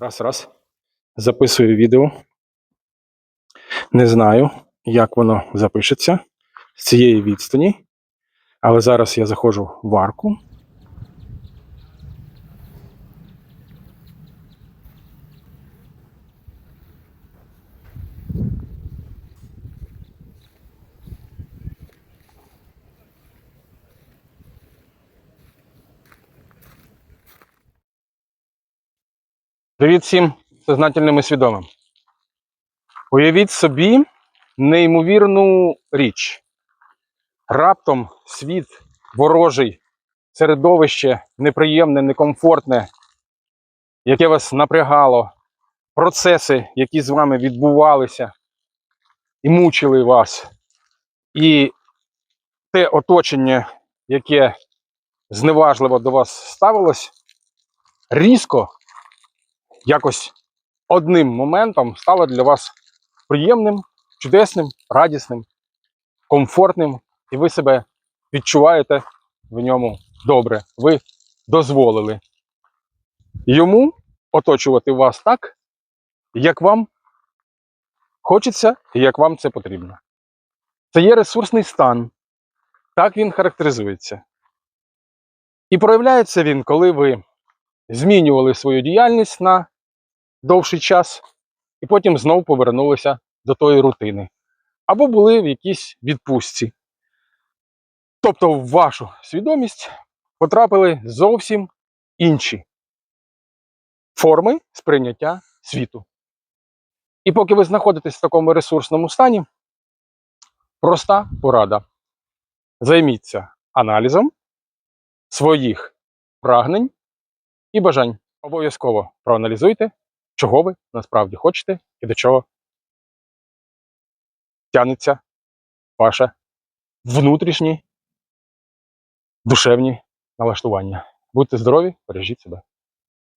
Раз, раз. Записую відео. Не знаю, як воно запишеться з цієї відстані. Але зараз я заходжу в арку. Привіт всім сознательним і свідомим. Уявіть собі неймовірну річ. Раптом світ ворожий, середовище неприємне, некомфортне, яке вас напрягало, процеси, які з вами відбувалися і мучили вас, і те оточення, яке зневажливо до вас ставилось, різко якось одним моментом стало для вас приємним, чудесним, радісним, комфортним, і ви себе відчуваєте в ньому добре. Ви дозволили йому оточувати вас так, як вам хочеться і як вам це потрібно. Це є ресурсний стан. Так він характеризується. І проявляється він, коли ви змінювали свою діяльність на довший час, і потім знову повернулися до тої рутини. Або були в якійсь відпустці. Тобто в вашу свідомість потрапили зовсім інші форми сприйняття світу. І поки ви знаходитесь в такому ресурсному стані, проста порада. Займіться аналізом своїх прагнень і бажань. Обов'язково проаналізуйте, чого ви насправді хочете і до чого тягнеться ваше внутрішні душевні налаштування. Будьте здорові, бережіть себе.